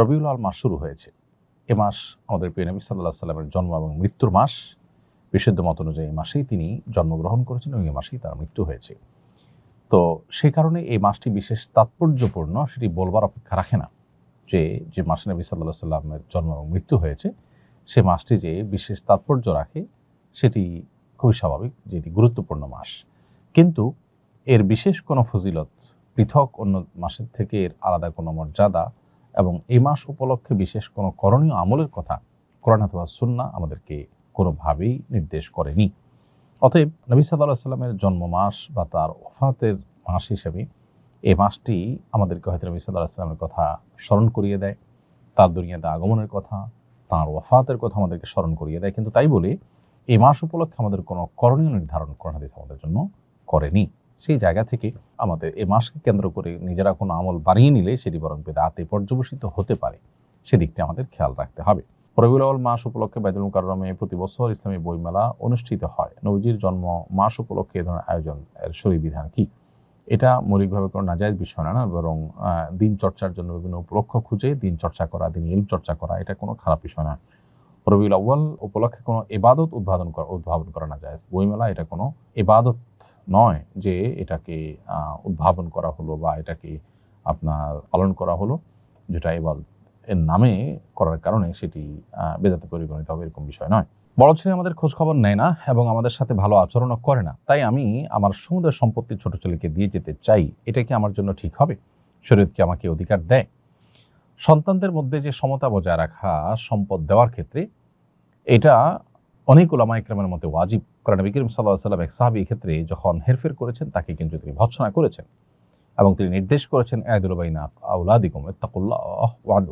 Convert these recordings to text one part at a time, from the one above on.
রবিউল আল মাস শুরু হয়েছে। এ মাস আমাদের প্রিয় নবী সাল্লাহ সাল্লামের জন্ম এবং মৃত্যুর মাস। বিশুদ্ধ মত অনুযায়ী মাসেই তিনি জন্মগ্রহণ করেছেন এবং এই মাসেই তার মৃত্যু হয়েছে। তো সেই কারণে এই মাসটি বিশেষ তাৎপর্যপূর্ণ, সেটি বলবার অপেক্ষা রাখে না যে যে মাসে নবী সাল্লাহ সাল্লামের জন্ম এবং মৃত্যু হয়েছে, সে মাসটি যে বিশেষ তাৎপর্য রাখে, সেটি খুবই স্বাভাবিক যে এটি গুরুত্বপূর্ণ মাস। কিন্তু এর বিশেষ কোনো ফজিলত পৃথক অন্য মাসের থেকে এর আলাদা কোনো মর্যাদা এবং এই মাস উপলক্ষে বিশেষ কোনো করণীয় আমলের কথা কোরআন অথবা সুন্না আমাদেরকে কোনোভাবেই নির্দেশ করেনি। অতএব নবী সাল্লাহ সাল্লামের জন্ম মাস বা তার ওফাতের মাস হিসেবে এই মাসটি আমাদেরকে হয়তো নবী সাল্লাহ সাল্লামের কথা স্মরণ করিয়ে দেয়, তার দুনিয়াতে আগমনের কথা, তার ওফাতের কথা আমাদেরকে স্মরণ করিয়ে দেয়। কিন্তু তাই বলে এই মাস উপলক্ষে আমাদের কোনো করণীয় নির্ধারণ কোরআন হাদিস আমাদের জন্য করেনি। সেই জায়গা থেকে আমাদের এ মাসকে কেন্দ্র করে নিজেরা কোনো আমল বাড়িয়ে নিলে সেটি বরং বেদাতে পর্যবসিত হতে পারে। সেদিকটি আমাদের খেয়াল রাখতে হবে। রবিউল আউয়াল মাস উপলক্ষে বাইদুল মুকাররমে প্রতি বছর ইসলামী বইমেলা অনুষ্ঠিত হয়। নবীজির জন্ম মাস উপলক্ষে এ ধরনের আয়োজন, এর শরীর বিধান কি? এটা মৌলিকভাবে কোনো নাজায়জ বিষয় না না, বরং দিন চর্চার জন্য বিভিন্ন উপলক্ষ খুঁজে, দিন চর্চা করা, দিন ইল চর্চা করা, এটা কোনো খারাপ বিষয় না। রবিউল আউ্য়াল উপলক্ষে কোনো এবাদত উদ্ভাবন করা উদ্ভাবন করা না যায় বইমেলা এটা কোনো এবাদত নয় যে এটাকে উদ্ভাবন করা হলো বা এটাকে আপনার পালন করা হলো, যেটা এবার এর নামে করার কারণে সেটি বেদাতে পরিগণিত হবে এরকম বিষয় নয়। বড় ছেলে আমাদের খোঁজ খবর নেয় না এবং আমাদের সাথে ভালো আচরণও করে না। তাই আমি আমার সমুদ্র সম্পত্তি ছোট ছেলেকে দিয়ে যেতে চাই, এটা কি আমার জন্য ঠিক হবে? শরীর কি আমাকে অধিকার দেয়? সন্তানদের মধ্যে যে সমতা বজায় রাখা সম্পদ দেওয়ার ক্ষেত্রে এটা অনেক ওলামা ইকরামের মধ্যে ওয়াজিব। কারণ নবী সাল্লাহ সাল্লাম এক সাহাবি ক্ষেত্রে যখন হেরফের করেছেন, তাকে কিন্তু তিনি ভৎসনা করেছেন এবং তিনি নির্দেশ করেছেন আয়দুলবাইনা আউলাদিকুম এত্তাকুল্লাহ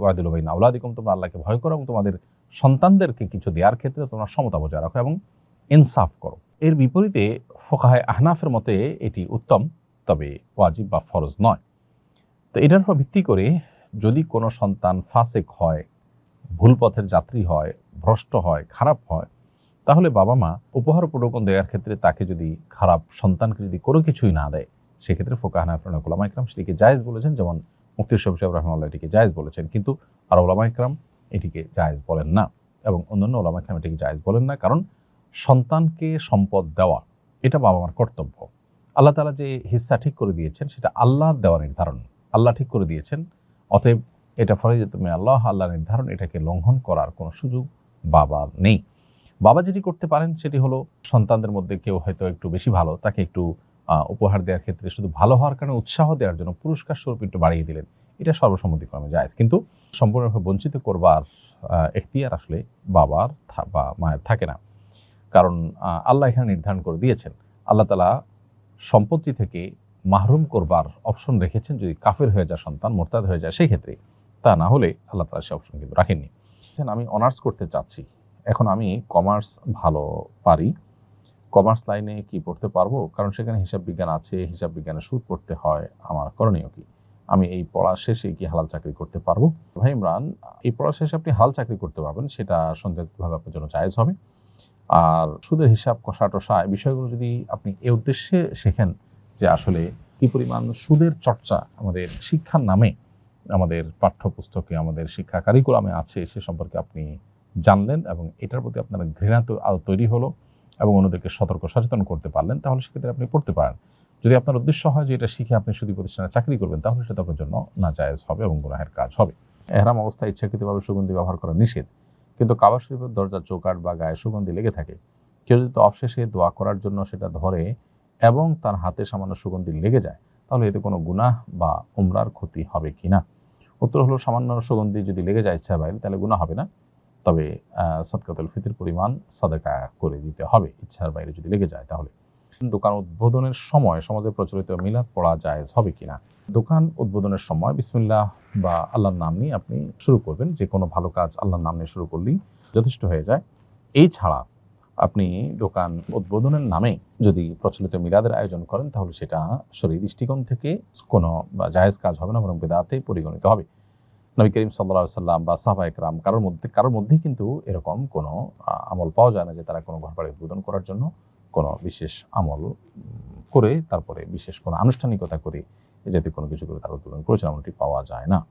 ওয়াদুলবাইনা আউলাদিকুম তোমরা আল্লাহকে ভয় করো এবং তোমাদের সন্তানদেরকে কিছু দেওয়ার ক্ষেত্রে তোমরা সমতা বজায় রাখো এবং ইনসাফ করো। এর বিপরীতে ফোকাহায় আহনাফের মতে এটি উত্তম, তবে ওয়াজিব বা ফরজ নয়। তো এটার উপর ভিত্তি করে যদি কোনো সন্তান ফাসেক হয়, ভুল পথের যাত্রী হয়, ভ্রষ্ট হয়, খারাপ হয় তাহলে বাবা মা উপহার উপঢৌকন দেওয়ার ক্ষেত্রে তাকে যদি খারাপ সন্তানকে যদি কোনো কিছুই না দেয়, সেক্ষেত্রে ফোকাহানা ওলামা ইকরাম সেটিকে জায়েজ বলেছেন। যেমন মুফতি শফি সাহেব রহমাল্লাহ এটিকে জায়েজ বলেছেন। কিন্তু আর ওলামা ইকরাম এটিকে জায়েজ বলেন না এবং অন্যান্য ওলামা ইকরাম এটিকে জায়েজ বলেন না। কারণ সন্তানকে সম্পদ দেওয়া, এটা বাবা মার কর্তব্য। আল্লাহ তালা যে হিস্সা ঠিক করে দিয়েছেন, সেটা আল্লাহর দেওয়া নির্ধারণ। আল্লাহ ঠিক করে দিয়েছেন। অতএব এটা ফলে যে তুমি আল্লাহ আল্লাহ নির্ধারণ, এটাকে লঙ্ঘন করার কোনো সুযোগ বাবার নেই। বাবা যেটি করতে পারেন, সেটি হলো সন্তানদের মধ্যে কেউ হয়তো একটু বেশি ভালো, তাকে একটু উপহার দেওয়ার ক্ষেত্রে শুধু ভালো হওয়ার কারণে উৎসাহ দেওয়ার জন্য পুরস্কার স্বরূপ একটু বাড়িয়ে দিলেন। এটা সর্বসম্মতিক্রমে যায়। কিন্তু সম্পূর্ণভাবে বঞ্চিত করবার এখতিয়ার আসলে বাবার বা মায়ের থাকে না। কারণ আল্লাহ এখানে নির্ধারণ করে দিয়েছেন। আল্লাহ তালা সম্পত্তি থেকে মাহরুম করবার অপশন রেখেছেন। যদি কাফের হয়ে যায়, সন্তান মোরতাদ হয়ে যায়, সেই ক্ষেত্রে তা না হলে আল্লাহ তালা সে অপশন কিন্তু রাখেননি। আমি অনার্স করতে চাচ্ছি। এখন আমি কমার্স ভালো পারি। কমার্স লাইনে কি পড়তে পারব? কারণ সেখানে হিসাব বিজ্ঞান আছে, হিসাব বিজ্ঞানের সুদ পড়তে হয়, আমার করণীয় কি? আমি এই পড়া শেষে কি হালাল চাকরি করতে পারব? ভাই ইমরান, এই পড়া শেষে আপনি হাল চাকরি করতে পারবেন, সেটা সন্দেহভাবে আপনার জন্য জায়েজ হবে। আর সুদের হিসাব কষা টসা এই বিষয়গুলো যদি আপনি এ উদ্দেশ্যে শেখেন যে আসলে কি পরিমাণ সুদের চর্চা আমাদের শিক্ষার নামে আমাদের পাঠ্যপুস্তকে, আমাদের শিক্ষা কারিকুলামে আছে, সে সম্পর্কে আপনি জানলেন এবং এটার প্রতি আপনার ঘৃণা আরও তৈরি হলো এবং অন্যদেরকে সতর্ক, সচেতন করতে পারলেন, তাহলে সেক্ষেত্রে আপনি পড়তে পারেন। যদি আপনার উদ্দেশ্য হয় যে এটা শিখে আপনি সুদী প্রতিষ্ঠানে চাকরি করবেন, তাহলে সেটা আপনার জন্য না জায়েজ হবে এবং গুনাহের কাজ হবে। এহরাম অবস্থায় ইচ্ছাকৃতভাবে সুগন্ধি ব্যবহার করা নিষেধ। কিন্তু কাবা শরীফের দরজার চৌকাট বা গায়ে সুগন্ধি লেগে থাকে। কেউ যদি অবশেষে দোয়া করার জন্য সেটা ধরে এবং তার হাতে সামান্য সুগন্ধি লেগে যায়, তাহলে এতে কোনো গুনাহ বা উমরার ক্ষতি হবে কি না উত্তর হলো, সামান্য সুগন্ধি যদি লেগে যায় ইচ্ছা বাইরে তাহলে গুনাহ হবে না। তবে সদকাতুল ফিতির পরিমাণ সাদাকা করে দিতে হবে। ইচ্ছার বাইরে যদি লেগে যায় তাহলে। দোকান উদ্বোধনের সময় সমাজে প্রচলিত মিলাদ পড়া জায়েজ হবে কিনা? দোকান উদ্বোধনের সময় বিসমিল্লাহ বা আল্লাহর নাম নিয়ে আপনি শুরু করবেন। যে কোনো ভালো কাজ আল্লাহর নাম নিয়ে শুরু করলেই যথেষ্ট হয়ে যায়। এই ছাড়া আপনি দোকান উদ্বোধনের নামে যদি প্রচলিত মিলাদের আয়োজন করেন তাহলে সেটা শরীর দৃষ্টিকোণ থেকে কোনো জায়েজ কাজ হবে না, বরং বেদাতে পরিগণিত হবে। নবী করিম সাল্লা সাল্লাম বা সাহবা একরাম কারোর মধ্যে কারোর মধ্যেই কিন্তু এরকম কোনো আমল পাওয়া যায় না যে তারা কোনো ঘর বাড়ি উদ্বোধন করার জন্য কোনো বিশেষ আমল করে তারপরে বিশেষ কোনো আনুষ্ঠানিকতা করে এ জাতীয় কোনো কিছু করে তারা উদ্বোধন করেছেন, এমনটি পাওয়া যায় না।